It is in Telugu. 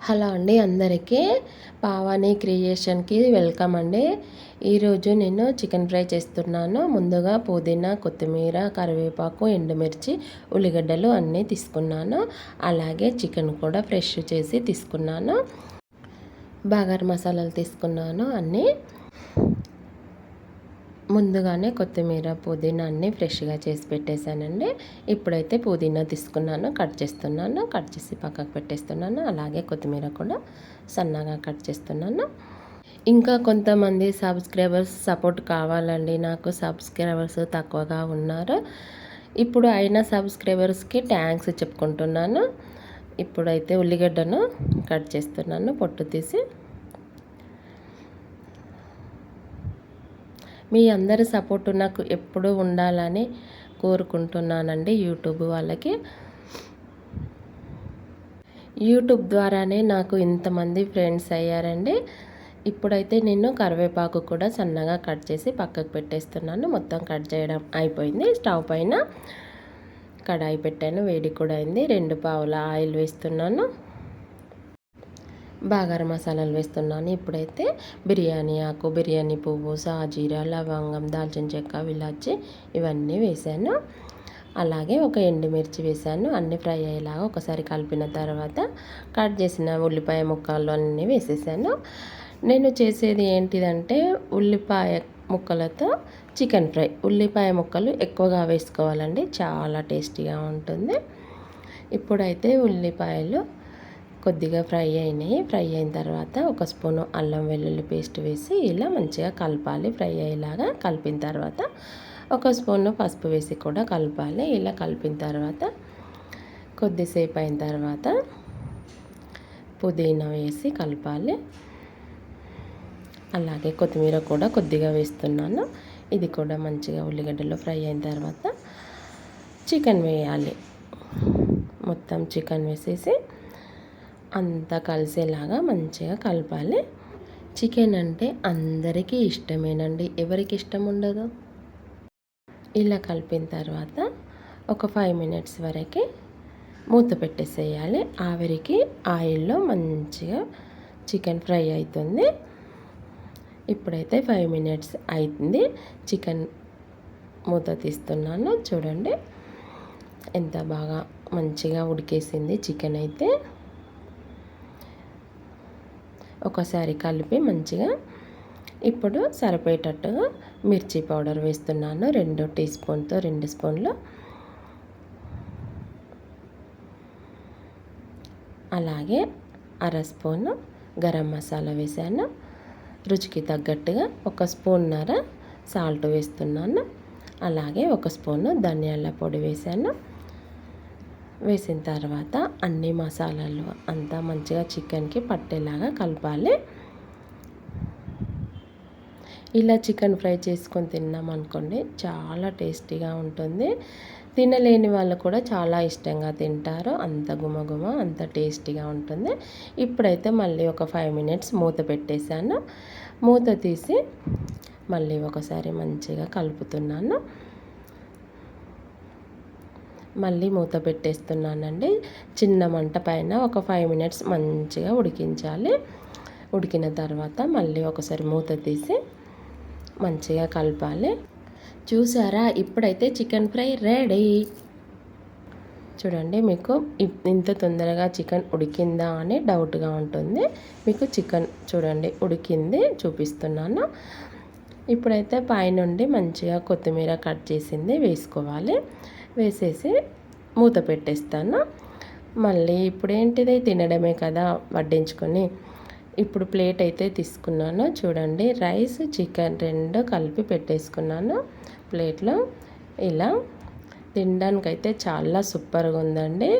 హలో అండి అందరికీ. పావాని క్రియేషన్కి వెల్కమ్ అండి. ఈరోజు నేను చికెన్ ఫ్రై చేస్తున్నాను. ముందుగా పుదీనా కొత్తిమీర కరివేపాకు ఎండుమిర్చి ఉల్లిగడ్డలు అన్నీ తీసుకున్నాను. అలాగే చికెన్ కూడా ఫ్రెష్ చేసి తీసుకున్నాను. బాగర్ మసాలాలు తీసుకున్నాను అన్నీ. ముందుగానే కొత్తిమీర పుదీనా అన్నీ ఫ్రెష్గా చేసి పెట్టేశానండి. ఇప్పుడైతే పుదీనా తీసుకున్నాను కట్ చేస్తున్నాను కట్ చేసి పక్కకు పెట్టేస్తున్నాను. అలాగే కొత్తిమీర కూడా సన్నగా కట్ చేస్తున్నాను. ఇంకా కొంతమంది సబ్స్క్రైబర్స్ సపోర్ట్ కావాలండి. నాకు సబ్స్క్రైబర్స్ తక్కువగా ఉన్నారు. ఇప్పుడు అయిన సబ్స్క్రైబర్స్కి థ్యాంక్స్ చెప్పుకుంటున్నాను. ఇప్పుడైతే ఉల్లిగడ్డను కట్ చేస్తున్నాను పొట్టు తీసి. మీ అందరి సపోర్టు నాకు ఎప్పుడూ ఉండాలని కోరుకుంటున్నానండి యూట్యూబ్ వాళ్ళకి. యూట్యూబ్ ద్వారానే నాకు ఇంతమంది ఫ్రెండ్స్ అయ్యారండి. ఇప్పుడైతే నేను కరివేపాకు కూడా సన్నగా కట్ చేసి పక్కకు పెట్టేస్తున్నాను. మొత్తం కట్ చేయడం అయిపోయింది. స్టవ్ పైన కడాయి పెట్టాను. వేడి కూడా అయింది. రెండు పావుల ఆయిల్ వేస్తున్నాను. బాగార మసాలాలు వేస్తున్నాను. ఇప్పుడైతే బిర్యానీ ఆకు బిర్యానీ పువ్వు సాజీరా లవంగం దాల్చిన చెక్క విలాచి ఇవన్నీ వేసాను. అలాగే ఒక ఎండుమిర్చి వేసాను. అన్ని ఫ్రై అయ్యేలాగా ఒకసారి కలిపిన తర్వాత కట్ చేసిన ఉల్లిపాయ ముక్కలు అన్నీ వేసేసాను. నేను చేసేది ఏంటిదంటే ఉల్లిపాయ ముక్కలతో చికెన్ ఫ్రై. ఉల్లిపాయ ముక్కలు ఎక్కువగా వేసుకోవాలండి. చాలా టేస్టీగా ఉంటుంది. ఇప్పుడైతే ఉల్లిపాయలు కొద్దిగా ఫ్రై అయినాయి. ఫ్రై అయిన తర్వాత ఒక స్పూను అల్లం వెల్లుల్లి పేస్ట్ వేసి ఇలా మంచిగా కలపాలి. ఫ్రై అయ్యేలాగా కలిపిన తర్వాత ఒక స్పూను పసుపు వేసి కూడా కలపాలి. ఇలా కలిపిన తర్వాత కొద్దిసేపు అయిన తర్వాత పుదీనా వేసి కలపాలి. అలాగే కొత్తిమీర కూడా కొద్దిగా వేస్తున్నాను. ఇది కూడా మంచిగా ఉల్లిగడ్డలు ఫ్రై అయిన తర్వాత చికెన్ వేయాలి. మొత్తం చికెన్ వేసేసి అంతా కలిసేలాగా మంచిగా కలపాలి. చికెన్ అంటే అందరికీ ఇష్టమేనండి. ఎవరికి ఇష్టం ఉండదు? ఇలా కలిపిన తర్వాత ఒక ఫైవ్ మినిట్స్ వరకు మూత పెట్టేసేయాలి. ఆవిరికి ఆయిల్లో మంచిగా చికెన్ ఫ్రై అవుతుంది ఇప్పుడైతే ఫైవ్ మినిట్స్ అవుతుంది చికెన్ మూత తీస్తున్నాను. చూడండి. ఎంత బాగా మంచిగా ఉడికేసింది చికెన్ అయితే. ఒకసారి కలిపి మంచిగా ఇప్పుడు సరిపోయేటట్టుగా మిర్చి పౌడర్ వేస్తున్నాను. రెండు టీ స్పూన్తో రెండు స్పూన్లు. అలాగే అర స్పూను గరం మసాలా వేసాను. రుచికి తగ్గట్టుగా ఒక స్పూన్నర సాల్ట్ వేస్తున్నాను. అలాగే ఒక స్పూను ధనియాల పొడి వేసాను. వేసిన తర్వాత అన్ని మసాలాలు అంతా మంచిగా చికెన్కి పట్టేలాగా కలపాలి. ఇలా చికెన్ ఫ్రై చేసుకొని తిన్నాం అనుకోండి చాలా టేస్టీగా ఉంటుంది. తినలేని వాళ్ళు కూడా చాలా ఇష్టంగా తింటారు. అంత గుమగుమ అంత టేస్టీగా ఉంటుంది. ఇప్పుడైతే మళ్ళీ ఒక ఫైవ్ మినిట్స్ మూత పెట్టేశాను. మూత తీసి మళ్ళీ ఒకసారి మంచిగా కలుపుతున్నాను. మళ్ళీ మూత పెట్టేస్తున్నానండి. చిన్న మంట పైన ఒక ఫైవ్ మినిట్స్ మంచిగా ఉడికించాలి. ఉడికిన తర్వాత మళ్ళీ ఒకసారి మూత తీసి మంచిగా కలపాలి. చూసారా? ఇప్పుడైతే చికెన్ ఫ్రై రెడీ. చూడండి మీకు ఇంత తొందరగా చికెన్ ఉడికిందా అని డౌట్గా ఉంటుంది. మీకు చికెన్ చూడండి ఉడికింది చూపిస్తున్నాను. ఇప్పుడైతే పైనుండి మంచిగా కొత్తిమీర కట్ చేసింది వేసుకోవాలి. వేసేసి మూత పెట్టేస్తాను. మళ్ళీ ఇప్పుడు ఏంటిది? తినడమే కదా వడ్డించుకొని. ఇప్పుడు ప్లేట్ అయితే తీసుకున్నాను. చూడండి రైస్ చికెన్ రెండు కలిపి పెట్టేసుకున్నాను ప్లేట్లో. ఇలా తినడానికైతే చాలా సూపర్గా ఉందండి.